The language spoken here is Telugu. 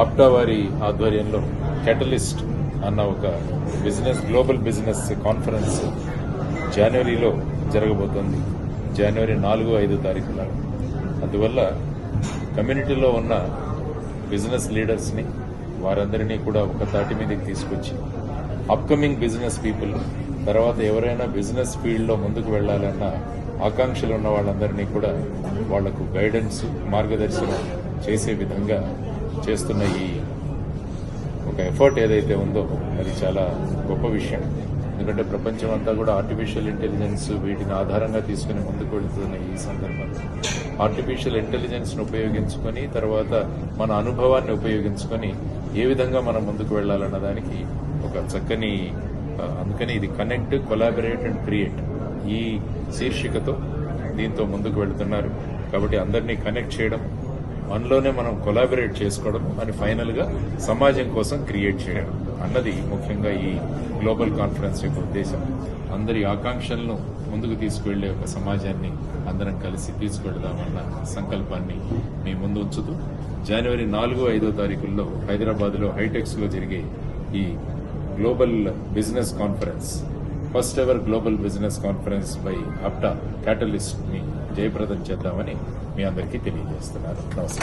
ఆప్టా వారి ఆధ్వర్యంలో కెటలిస్ట్ అన్న ఒక బిజినెస్ గ్లోబల్ బిజినెస్ కాన్ఫరెన్స్ జనవరిలో జరగబోతోంది. జనవరి నాలుగు ఐదు తారీఖున అందువల్ల కమ్యూనిటీలో ఉన్న బిజినెస్ లీడర్స్ని వారందరినీ కూడా ఒక తాటి మీదకి తీసుకొచ్చి అప్కమింగ్ బిజినెస్ పీపుల్ తర్వాత ఎవరైనా బిజినెస్ ఫీల్డ్లో ముందుకు వెళ్ళాలన్న ఆకాంక్షలు ఉన్న వాళ్ళందరినీ కూడా వాళ్ళకు గైడెన్స్ మార్గదర్శనం చేసే విధంగా చేస్తున్న ఈ ఒక ఎఫర్ట్ ఏదైతే ఉందో అది చాలా గొప్ప విషయం. ఎందుకంటే ప్రపంచం అంతా కూడా ఆర్టిఫిషియల్ ఇంటెలిజెన్స్ వీటిని ఆధారంగా తీసుకుని ముందుకు వెళుతున్న ఈ సందర్భంలో. ఆర్టిఫిషియల్ ఇంటెలిజెన్స్ను ఉపయోగించుకొని తర్వాత మన అనుభవాన్ని ఉపయోగించుకొని ఏ విధంగా మనం ముందుకు వెళ్ళాలన్న దానికి ఒక చక్కని అందుకని ఇది కనెక్ట్ కొలాబరేట్ అండ్ క్రియేట్ ఈ శీర్షికతో దీంతో ముందుకు వెళుతున్నారు. కాబట్టి అందరినీ కనెక్ట్ చేయడం మనలోనే మనం కొలాబరేట్ చేసుకోవడం అని ఫైనల్గా సమాజం కోసం క్రియేట్ చేయడం అన్నది ముఖ్యంగా ఈ గ్లోబల్ కాన్ఫరెన్స్ యొక్క ఉద్దేశం. అందరి ఆకాంక్షలను ముందుకు తీసుకువెళ్ళే ఒక సమాజాన్ని అందరం కలిసి తీసుకువెళదామన్న సంకల్పాన్ని మీ ముందు ఉంచుతూ జనవరి నాలుగు ఐదో తారీఖుల్లో హైదరాబాద్లో హైటెక్స్లో జరిగే ఈ global business conference first ever global business conference by APTA క్యాటలిస్ట్ని జయప్రదం చేద్దామని మీ అందరికీ తెలియజేస్తున్నారు. నమస్కారం